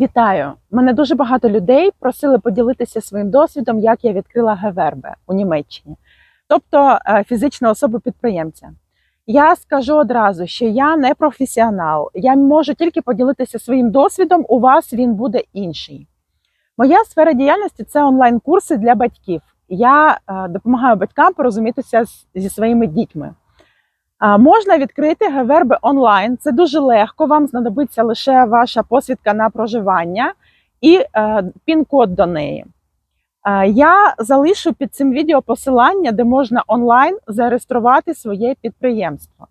Вітаю! Мене дуже багато людей просили поділитися своїм досвідом, як я відкрила Гевербе у Німеччині, тобто е, фізична особа підприємця. Я скажу одразу, що я не професіонал, я можу тільки поділитися своїм досвідом. У вас він буде інший. Моя сфера діяльності це онлайн-курси для батьків. Я е, допомагаю батькам порозумітися зі своїми дітьми. Можна відкрити Геверби онлайн. Це дуже легко. Вам знадобиться лише ваша посвідка на проживання і е, пін-код до неї. Я залишу під цим відео посилання, де можна онлайн зареєструвати своє підприємство.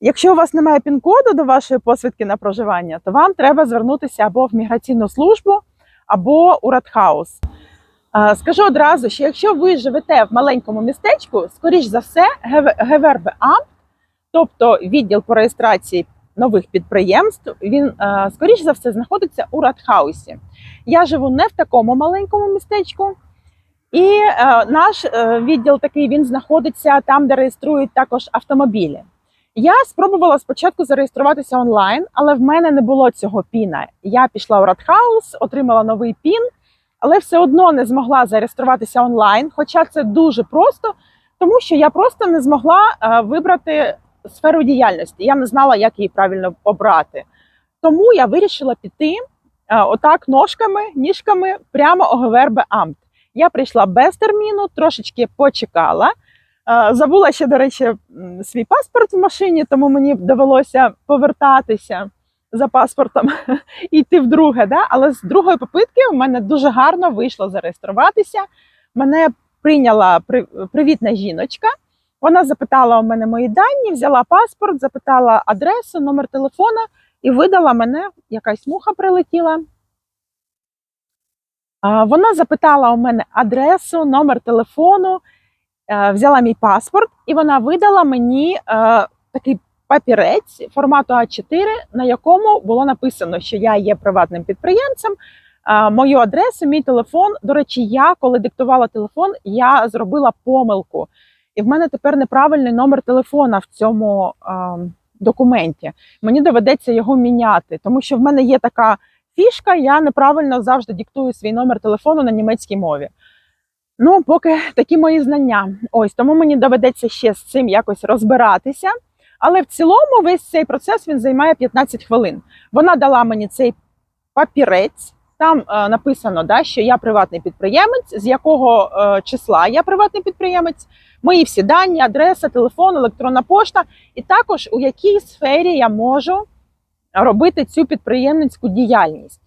Якщо у вас немає пін-коду до вашої посвідки на проживання, то вам треба звернутися або в міграційну службу, або у Радхаус. Скажу одразу, що якщо ви живете в маленькому містечку, скоріш за все, Гевербе Амт, тобто відділ по реєстрації нових підприємств, він е, скоріш за все знаходиться у Радхаусі. Я живу не в такому маленькому містечку, і е, наш е, відділ такий він знаходиться там, де реєструють також автомобілі. Я спробувала спочатку зареєструватися онлайн, але в мене не було цього піна. Я пішла у Радхаус, отримала новий пін, але все одно не змогла зареєструватися онлайн. Хоча це дуже просто, тому що я просто не змогла вибрати сферу діяльності. Я не знала, як її правильно обрати. Тому я вирішила піти е, отак ножками, ніжками прямо ОГВРБ Амт. Я прийшла без терміну, трошечки почекала. Е, Забула ще, до речі, свій паспорт в машині, тому мені довелося повертатися за паспортом і йти вдруге. Да? Але з другої попитки у мене дуже гарно вийшло зареєструватися. Мене прийняла при- привітна жіночка. Вона запитала у мене мої дані, взяла паспорт, запитала адресу, номер телефона і видала мене. Якась муха прилетіла. Вона запитала у мене адресу, номер телефону, е, взяла мій паспорт, і вона видала мені е, такий папірець формату А4, на якому було написано, що я є приватним підприємцем. е, Мою адресу, мій телефон. До речі, я коли диктувала телефон, я зробила помилку. І в мене тепер неправильний номер телефона в цьому е, документі. Мені доведеться його міняти, тому що в мене є така фішка, я неправильно завжди диктую свій номер телефону на німецькій мові. Ну, поки такі мої знання. Ось тому мені доведеться ще з цим якось розбиратися. Але в цілому весь цей процес він займає 15 хвилин. Вона дала мені цей папірець. Там е, написано, да, що я приватний підприємець, з якого е, числа я приватний підприємець, мої всі дані, адреса, телефон, електронна пошта, і також у якій сфері я можу робити цю підприємницьку діяльність.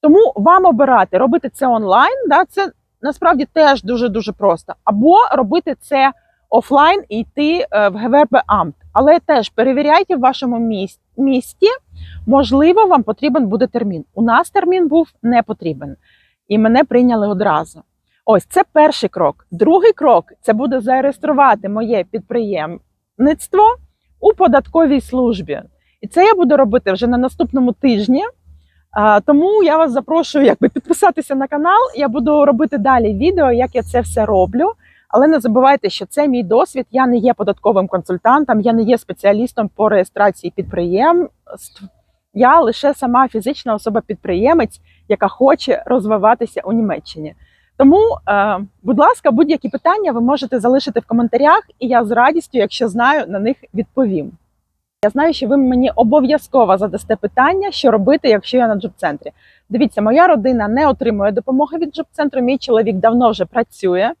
Тому вам обирати, робити це онлайн, да, це насправді теж дуже дуже просто. Або робити це офлайн і йти е, в ГВП Амт. Але теж перевіряйте в вашому місті, можливо, вам потрібен буде термін. У нас термін був не потрібен, і мене прийняли одразу. Ось це перший крок. Другий крок це буде зареєструвати моє підприємництво у податковій службі. І це я буду робити вже на наступному тижні. Тому я вас запрошую якби підписатися на канал. Я буду робити далі відео, як я це все роблю. Але не забувайте, що це мій досвід. Я не є податковим консультантом, я не є спеціалістом по реєстрації підприємств. Я лише сама фізична особа-підприємець, яка хоче розвиватися у Німеччині. Тому, е, будь ласка, будь-які питання ви можете залишити в коментарях, і я з радістю, якщо знаю, на них відповім. Я знаю, що ви мені обов'язково задасте питання, що робити, якщо я на джоб-центрі. Дивіться, моя родина не отримує допомоги від джоб-центру. Мій чоловік давно вже працює.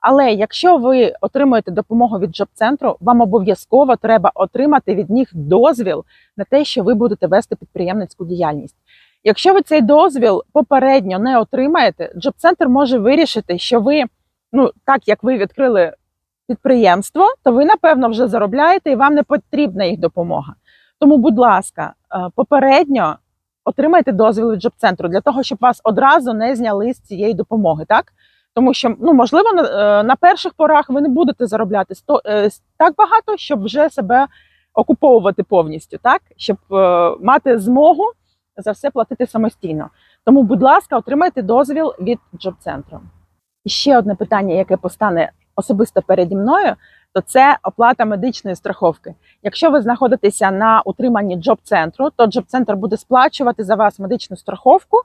Але якщо ви отримуєте допомогу від джоб-центру, вам обов'язково треба отримати від них дозвіл на те, що ви будете вести підприємницьку діяльність. Якщо ви цей дозвіл попередньо не отримаєте, джоб-центр може вирішити, що ви, ну так як ви відкрили підприємство, то ви напевно вже заробляєте і вам не потрібна їх допомога. Тому, будь ласка, е, попередньо отримайте дозвіл від джоб-центру для того, щоб вас одразу не зняли з цієї допомоги, так? Тому що ну можливо на, е, на перших порах ви не будете заробляти сто е, так багато, щоб вже себе окуповувати повністю, так щоб е, мати змогу за все платити самостійно. Тому, будь ласка, отримайте дозвіл від джоб-центру. І ще одне питання, яке постане особисто переді мною: то це оплата медичної страховки. Якщо ви знаходитеся на утриманні джоб-центру, то джоб-центр буде сплачувати за вас медичну страховку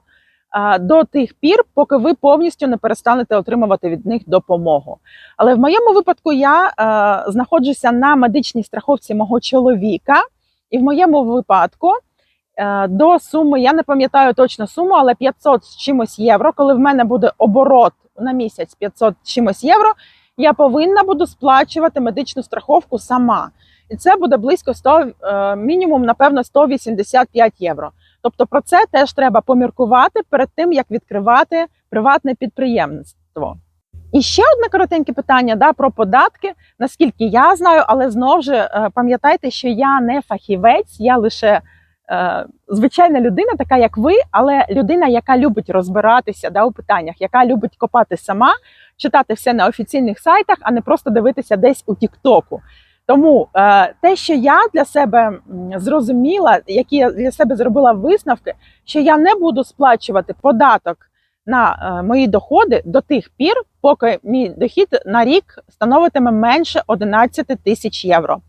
до тих пір, поки ви повністю не перестанете отримувати від них допомогу. Але в моєму випадку я е, знаходжуся на медичній страховці мого чоловіка, і в моєму випадку е, до суми, я не пам'ятаю точно суму, але 500 з чимось євро, коли в мене буде оборот на місяць 500 з чимось євро, я повинна буду сплачувати медичну страховку сама. І це буде близько 100, е, мінімум, напевно, 185 євро. Тобто про це теж треба поміркувати перед тим, як відкривати приватне підприємство. І ще одне коротеньке питання да, про податки. Наскільки я знаю, але знову ж е, пам'ятайте, що я не фахівець, я лише е, звичайна людина, така як ви, але людина, яка любить розбиратися да, у питаннях, яка любить копати сама, читати все на офіційних сайтах, а не просто дивитися десь у Тіктоку. Тому е, те, що я для себе зрозуміла, які я для себе зробила висновки, що я не буду сплачувати податок на е, мої доходи до тих пір, поки мій дохід на рік становитиме менше 11 тисяч євро.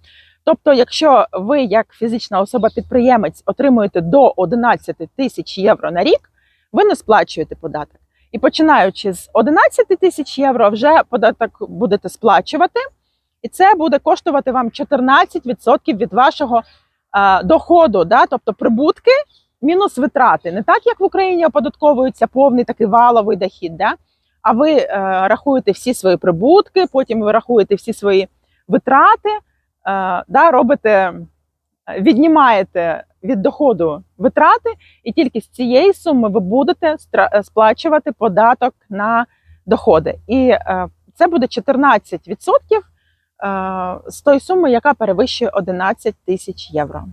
Тобто, якщо ви, як фізична особа-підприємець, отримуєте до 11 тисяч євро на рік, ви не сплачуєте податок. І починаючи з 11 тисяч євро, вже податок будете сплачувати, і це буде коштувати вам 14% від вашого е, доходу, да? тобто прибутки мінус витрати. Не так, як в Україні оподатковується повний такий валовий дохід, да? а ви е, рахуєте всі свої прибутки, потім ви рахуєте всі свої витрати, е, да? робите, е, віднімаєте від доходу витрати, і тільки з цієї суми ви будете е, сплачувати податок на доходи. І е, це буде 14% е, з тої суми, яка перевищує 11 тисяч євро.